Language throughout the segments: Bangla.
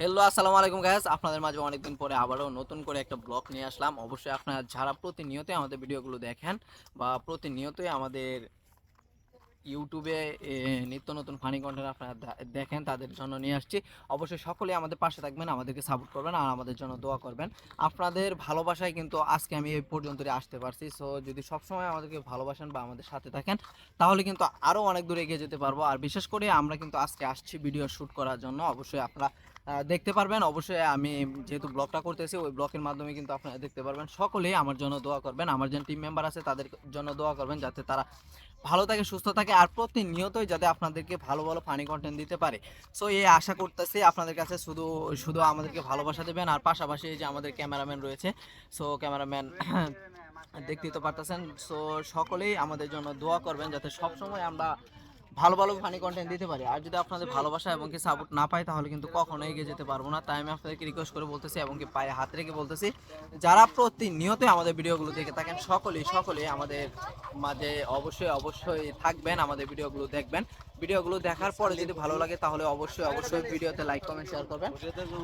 হ্যালো আসসালামু আলাইকুম গাইস আপনাদের মাঝে অনেকদিন পরে আবারও নতুন করে একটা ব্লগ নিয়ে আসলাম। অবশ্যই আপনারা যারা প্রতিনিয়তই আমাদের ভিডিওগুলো দেখেন বা প্রতিনিয়তই আমাদের ইউটিউবে নিত্য নতুন ফানি কন্টেন্ট আপনারা দেখেন, তাদের জন্য নিয়ে আসছি। অবশ্যই সকলেই আমাদের পাশে থাকবেন, আমাদেরকে সাপোর্ট করবেন আর আমাদের জন্য দোয়া করবেন। আপনাদের ভালোবাসায় কিন্তু আজকে আমি এই পর্যন্ত আসতে পারছি। সো যদি সবসময় আমাদেরকে ভালোবাসেন বা আমাদের সাথে থাকেন, তাহলে কিন্তু আরও অনেক দূরে এগিয়ে যেতে পারব। আর বিশেষ করে আমরা কিন্তু আজকে আসছি ভিডিও শ্যুট করার জন্য। অবশ্যই আপনারা দেখতে পারবেন। অবশ্যই আমি যেহেতু ব্লগটা করতেছি, ওই ব্লগের মাধ্যমে কিন্তু আপনারা দেখতে পারবেন। সকলেই আমার জন্য দোয়া করবেন। আমার যে টিম মেম্বার আছে, তাদের জন্য দোয়া করবেন যাতে তারা ভালো থাকে, সুস্থ থাকে আর প্রতিনিয়তই যাতে আপনাদেরকে ভালো ভালো ফানি কন্টেন্ট দিতে পারে। সো এই আশা করতেছি আপনাদের কাছে শুধু শুধু আমাদেরকে ভালোবাসা দেবেন আর পাশাপাশি যে আমাদের ক্যামেরাম্যান রয়েছে সো ক্যামেরাম্যান দেখতেই তো পারতেছেন। সো সকলেই আমাদের জন্য দোয়া করবেন যাতে সবসময় আমরা ভালো ভালো ফানি কন্টেন্ট দিতে পারি। আর যদি আপনাদের ভালোবাসা এবং কি সাপোর্ট না পাই, তাহলে কিন্তু কখনো এগিয়ে যেতে পারব না। তাই আমি আপনাদেরকে রিকোয়েস্ট করে বলতেছি এবং কি পায়ে হাত রেখে বলতেছি, যারা প্রতিনিয়ত আমাদের ভিডিওগুলো দেখে থাকেন, সকলেই সকলেই আমাদের মাঝে অবশ্যই অবশ্যই থাকবেন, আমাদের ভিডিওগুলো দেখবেন। ভিডিওগুলো দেখার পরে যদি ভালো লাগে, তাহলে অবশ্যই অবশ্যই ভিডিওতে লাইক কমেন্ট শেয়ার করবেন।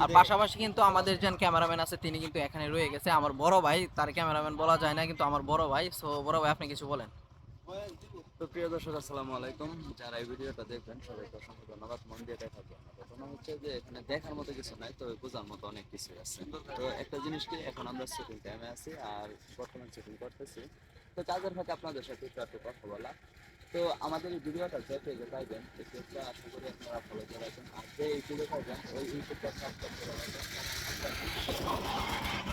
আর পাশাপাশি কিন্তু আমাদের যে ক্যামেরাম্যান আছে, তিনি কিন্তু এখানে রয়ে গেছে। আমার বড় ভাই, তার ক্যামেরাম্যান বলা যায় না, কিন্তু আমার বড় ভাই সো বড় ভাই, আপনি কিছু বলেন। তো প্রিয় দর্শক, আসসালামু আলাইকুম। যারা এই ভিডিওটা দেখবেন, সবাইকে অসংখ্য ধন্যবাদ। মন দিয়ে দেখার জন্য। ঘটনা হচ্ছে যে, এখানে দেখার মতো কিছু নাই, তবে বোঝার মতো অনেক কিছু আছে। তো একটা জিনিস কি, এখন আমরা শুটিং টাইমে আছি, আর বর্তমান শুটিং করতেছি। তো কাজের ফাঁকে আপনাদের সাথে একটু একটু কথা বলা। তো আমাদের এই ভিডিওটা যে পেজে পাইবেন এই পেজটা আশা করি আপনারা ফলো করে রাখবেন। আর যে ইউটিউবে পাইবেন, ওই ইউটিউবটা সাবস্ক্রাইব করে রাখবেন।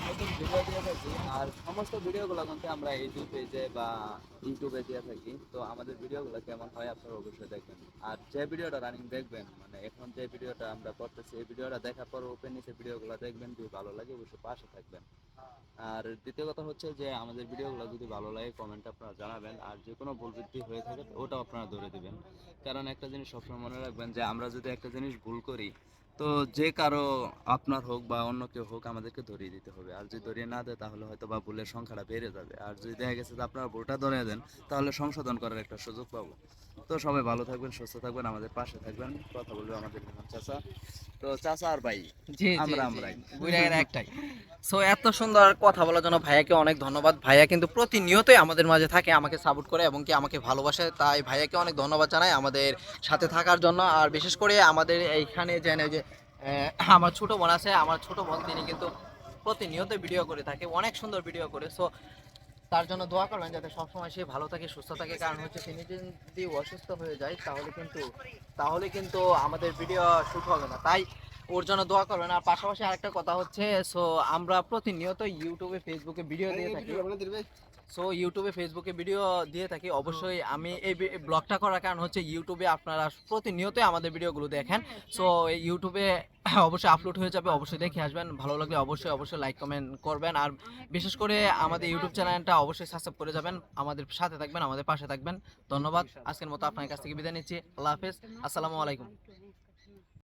নতুন ভিডিও দিয়ে থাকি। আর সমস্ত ভিডিওগুলো কিন্তু আমরা ইউটিউব পেজে বা ইউটিউবে দিয়ে থাকি। তো আমাদের ভিডিওগুলো কেমন হয় আপনারা অবশ্যই দেখবেন। আর যে ভিডিওটা রানিং দেখবেন মানে এখন যে ভিডিওটা আমরা করতেছি, এই ভিডিওটা দেখার পর ওপেন নিচে ভিডিওগুলো দেখবেন, যদি ভালো লাগে অবশ্যই পাশে থাকবেন। আর দ্বিতীয় কথা হচ্ছে যে, আমাদের ভিডিওগুলো যদি ভালো লাগে কমেন্ট আপনারা জানাবেন। আর যে কোনো ভুল বৃদ্ধি হয়ে থাকে, ওটাও আপনারা ধরে দিবেন। কারণ একটা জিনিস সবসময় মনে রাখবেন যে, আমরা যদি একটা জিনিস ভুল করি তো যে কারও আপনার হোক বা অন্য কেউ হোক আমাদেরকে ধরিয়ে দিতে হবে। আর যদি ধরিয়ে না দেয় তাহলে হয়তো বা ভুলের সংখ্যাটা বেড়ে যাবে। আর যদি দেখা গেছে যে আপনারা ভুলটা ধরিয়ে দেন তাহলে সংশোধন করার একটা সুযোগ পাবো। তো সবাই ভালো থাকবেন সুস্থ থাকবেন আমাদের পাশে থাকবেন। কথা বলবে আমাদের চাচা। তো চাচা আর ভাই জি আমরা আমরাই। একটাই। সো এত সুন্দর কথা বলার জন্য ভাইয়াকে অনেক ধন্যবাদ। ভাইয়া কিন্তু প্রতিনিয়তই আমাদের মাঝে থাকে, আমাকে সাপোর্ট করে এবং কি আমাকে ভালোবাসে। তাই ভাইয়াকে অনেক ধন্যবাদ জানাই আমাদের সাথে থাকার জন্য। আর বিশেষ করে আমাদের এইখানে যে যে আমার ছোট বোন আছে, আমার ছোট বোন, তিনি কিন্তু প্রতিনিয়ত ভিডিও করে থাকে, অনেক সুন্দর ভিডিও করে। সো তার জন্য দোয়া করবেন যাতে সবসময় সে ভালো থাকে, সুস্থ থাকে। কারণ হচ্ছে তিনি যদি অসুস্থ হয়ে যায়, তাহলে কিন্তু তাহলে কিন্তু আমাদের ভিডিও শুট হবে না। তাই ওর জন্য দোয়া করবেন। আর পাশাপাশি আরেকটা কথা হচ্ছে সো আমরা প্রতিনিয়ত ইউটিউবে ফেসবুকে ভিডিও দিয়ে থাকি। সো ইউটিউবে ফেসবুকে ভিডিও দিয়ে থাকি। অবশ্যই আমি এই ব্লগটা করার কারণ হচ্ছে ইউটিউবে আপনারা প্রতিনিয়তই আমাদের ভিডিওগুলো দেখেন। সো এই ইউটিউবে অবশ্যই আপলোড হয়ে যাবে অবশ্যই দেখে আসবেন। ভালো লাগলে অবশ্যই অবশ্যই লাইক কমেন্ট করবেন। আর বিশেষ করে আমাদের ইউটিউব চ্যানেলটা অবশ্যই সাবস্ক্রাইব করে যাবেন। আমাদের সাথে থাকবেন আমাদের পাশে থাকবেন। ধন্যবাদ। আজকের মতো আপনার কাছ থেকে বিদায় নিচ্ছি। আল্লাহ হাফেজ। আসসালামু আলাইকুম।